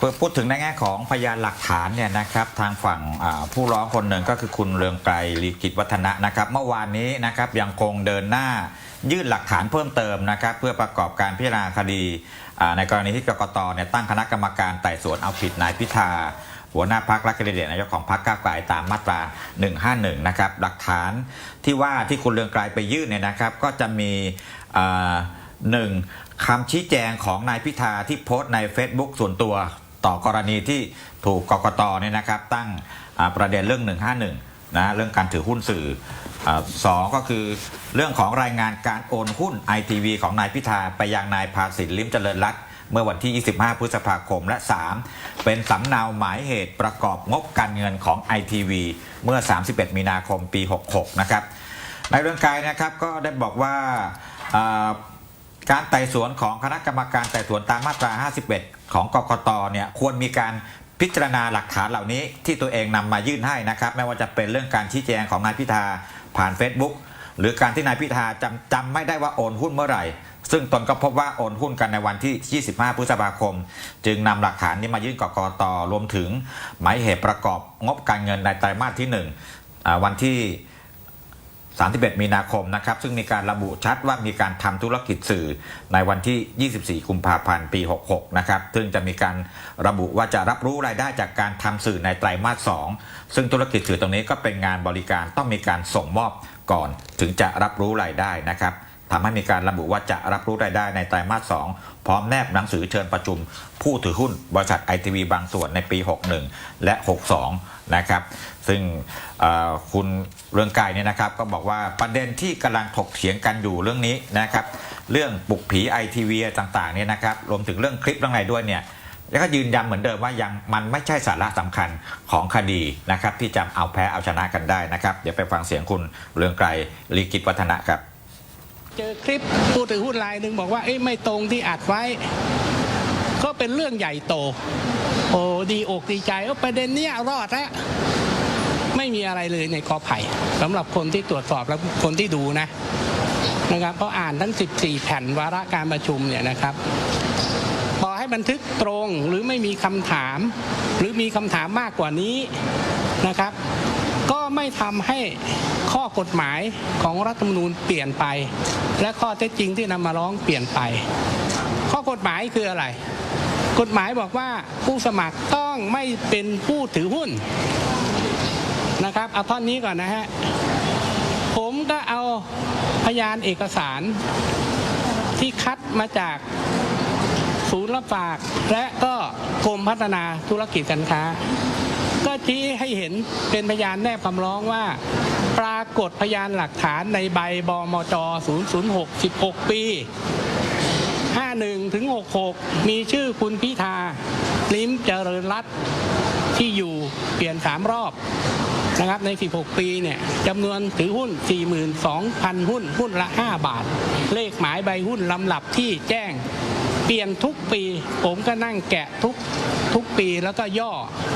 เพื่อพูดถึงในแง่ของพยานหลักฐานเนี่ยนะครับทางฝั่งผู้ร้องคนหนึ่งก็คือคุณเรืองไกรลีกิจวัฒนะนะครับเมื่อวานนี้นะครับยังคงเดินหน้ายื่นหลักฐานเพิ่มเติมนะครับเพื่อประกอบการพิจารณาคดีในกรณีที่กกตเนี่ยตั้งคณะกรรมการไต่สวนเอาผิดนายพิธาหัวหน้าพักและแคนดิเดตนายกของพรรคก้าวไกลตามมาตรา 151 นะครับหลักฐานที่ว่าที่คุณเรืองไกรไปยื่นเนี่ยนะครับก็จะมีหนึ่งคำชี้แจงของนายพิธาที่โพสต์ใน Facebook ส่วนตัว ต่อกรณีที่ถูกกกตเนี่ยนะครับ ตั้งประเด็นเรื่อง 151นะเรื่องการถือหุ้นสื่ออสองก็คือเรื่องของรายงานการโอนหุ้นไอทีวีของนายพิธาไปยังนายภาสิทธิ์ลิมเจริญรัตน์เมื่อวันที่ 25 พฤษภาคม และ 3 เป็นสำเนาหมายเหตุประกอบงบการเงินของ ITV เมื่อ 31 มีนาคมปี 66 นะครับ ในเรื่องกายนะครับก็ได้บอกว่า การไต่สวนของคณะกรรมการไต่สวนตามมาตรา 51 ของกกตเนี่ยควรมีการพิจารณาหลักฐานเหล่านี้ที่ตัวเองนำมายื่นให้นะครับ ไม่ว่าจะเป็นเรื่องการชี้แจงของนายพิธาผ่าน Facebook หรือการที่นายพิธาจำจำไม่ได้ว่าโอนหุ้นเมื่อไหร่ ซึ่งตนก็พบว่าโอนหุ้นกันในวันที่ 25 พฤษภาคม จึงนำหลักฐานนี้มายื่นกกตรวมถึงหมายเหตุประกอบงบการเงินในไตรมาสที่1อ่าวันที่ 31 มีนาคมนะครับ ซึ่งมีการระบุชัดว่ามีการทำธุรกิจสื่อในวันที่ 24 กุมภาพันธ์ปี 66 นะครับ ซึ่งจะมีการระบุว่าจะรับรู้รายได้จากการทำสื่อในไตรมาส 2 ซึ่งธุรกิจสื่อตรงนี้ก็เป็นงานบริการต้องมีการส่งมอบก่อน ถึงจะรับรู้รายได้นะครับ ทำให้มีการระบุว่าจะรับรู้รายได้ในไตรมาส 2 พร้อมแนบหนังสือเชิญประชุม ผู้ถือหุ้นบริษัทไอทีวีบางส่วนในปี 61 และ 62 นะครับ ซึ่งคุณเรืองไกรเนี่ยนะครับ ก็บอกว่าประเด็นที่กำลังถกเถียงกันอยู่เรื่องนี้นะครับ เรื่องปลุกผีไอทีวีต่างๆเนี่ยนะครับ รวมถึงเรื่องคลิปเรื่องอะไรด้วยเนี่ยแล้วก็ยืนยันเหมือนเดิมว่ายังมันไม่ใช่สาระสำคัญของคดีนะครับที่จะเอาแพ้เอาชนะกันได้นะครับ เดี๋ยวไปฟังเสียงคุณเรืองไกรลีกิจวัฒนะครับ เจอคลิปผู้ถือหุ้นรายหนึ่งบอกว่าเอ้ยไม่ตรงที่อัดไว้ ก็เป็นเรื่องใหญ่โต โอ้ดีอกดีใจว่าประเด็นเนี้ยรอดแล้วไม่มีอะไรเลยในกอไผ่สำหรับคนที่ตรวจสอบและคนที่ดูนะนะครับเพราะอ่านทั้ง 14 แผ่นวาระการประชุมเนี่ยนะครับพอให้บันทึกตรงหรือไม่มีคำถาม หรือมีคำถามมากกว่านี้นะครับ ไม่ทำให้ข้อกฎหมายของรัฐธรรมนูญเปลี่ยนไป และข้อเท็จจริงที่นำมาร้องเปลี่ยนไป ข้อกฎหมายคืออะไร กฎหมายบอกว่าผู้สมัครต้องไม่เป็นผู้ถือหุ้นนะครับเอาท่อนนี้ก่อนนะฮะผมก็เอาพยานเอกสารที่คัดมาจากศูนย์รับฝาก และก็กรมพัฒนาธุรกิจการค้า ชี้ให้เห็นเป็นพยานแนบคำร้องว่า ปรากฏพยานหลักฐานในใบบมจ 006 16 ปี 51 ถึง 66 มีชื่อคุณพิธา ลิ้มเจริญรัตที่อยู่เปลี่ยน 3 รอบนะครับใน 16 ปีเนี่ยจำนวนถือหุ้น 42,000 หุ้น หุ้นละ 5 บาท เลขหมายใบหุ้นลำหลับที่แจ้ง เปลี่ยนทุกปี ผมก็นั่งแกะทุกทุกปีแล้วก็ย่อ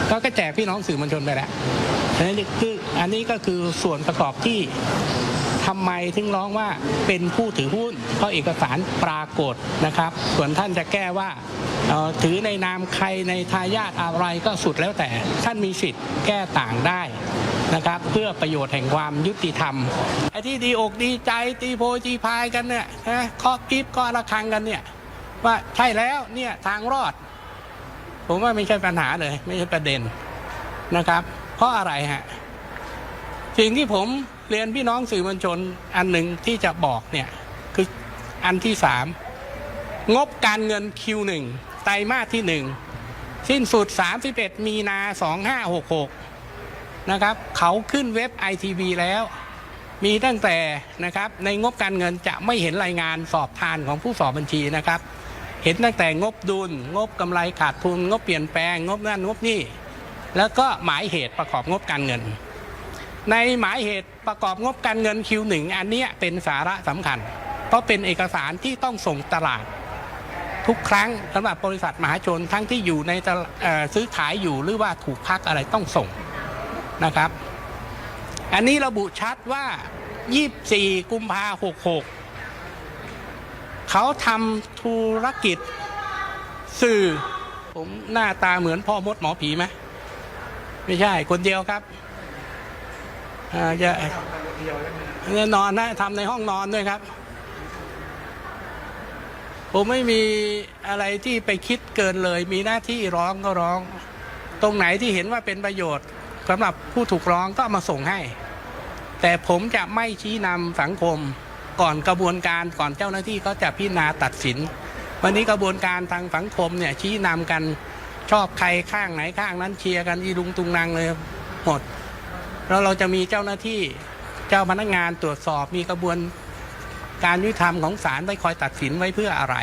แล้วก็แจกพี่น้องสื่อมวลชนไปแล้วอันนี้คืออันนี้ก็คือส่วนประกอบที่ทำไมถึงร้องว่าเป็นผู้ถือหุ้น เพราะเอกสารปรากฏนะครับ ส่วนท่านจะแก้ว่าถือในนามใครในทายาทอะไรก็สุดแล้วแต่ท่านมีสิทธิ์แก้ต่างได้นะครับ เพื่อประโยชน์แห่งความยุติธรรมไอ้ที่ดีอกดีใจตีโพยตีพายกันเนี่ยนะข้อกิฟก็ระคังกันเนี่ย ว่าใช่แล้วเนี่ยทางรอด ผมว่าไม่ใช่ปัญหาเลย ไม่ใช่ประเด็นนะครับ เพราะอะไรฮะสิ่งที่ผมเรียนพี่น้องสื่อมวลชนอันหนึ่งที่จะบอกเนี่ยคืออันที่สามงบการเงิน Q1 ไตรมาสที่หนึ่งสิ้นสุด 31 มีนา 2566 นะครับ เขาขึ้นเว็บ ITV แล้ว มีตั้งแต่นะครับในงบการเงินจะไม่เห็นรายงานสอบทานของผู้สอบบัญชีนะครับ เห็นตั้งแต่งบดุล งบกำไรขาดทุน งบเปลี่ยนแปลง งบนั่นงบนี่แล้วก็หมายเหตุประกอบงบการเงิน ในหมายเหตุประกอบงบการเงิน Q1 อันเนี้ยเป็นสาระสำคัญ เพราะเป็นเอกสารที่ต้องส่งตลาด ทุกครั้งสำหรับบริษัทมหาชนทั้งที่อยู่ในซื้อขายอยู่หรือว่าถูกพักอะไรต้องส่งนะครับ อันนี้ระบุชัดว่า 24 กุมภา66 เขาทำธุรกิจสื่อ ผมหน้าตาเหมือนพ่อมดหมอผีไหมไม่ใช่คนเดียวครับจะนนอนนะทำในห้องนอนด้วยครับ ผมไม่มีอะไรที่ไปคิดเกินเลย มีหน้าที่ร้องก็ร้อง ตรงไหนที่เห็นว่าเป็นประโยชน์สำหรับผู้ถูกร้องก็มาส่งให้ แต่ผมจะไม่ชี้นำสังคม ก่อนกระบวนการก่อนเจ้าหน้าที่เขาจะพิจารณาตัดสิน วันนี้กระบวนการทางสังคมเนี่ยชี้นำกันชอบใครข้างไหนข้างนั้นเชียร์กันอีลุงตุงนางเลยหมดแล้วเราจะมีเจ้าหน้าที่เจ้าพนักงานตรวจสอบมีกระบวนการยุติธรรมของศาลไว้คอยตัดสินไว้เพื่ออะไร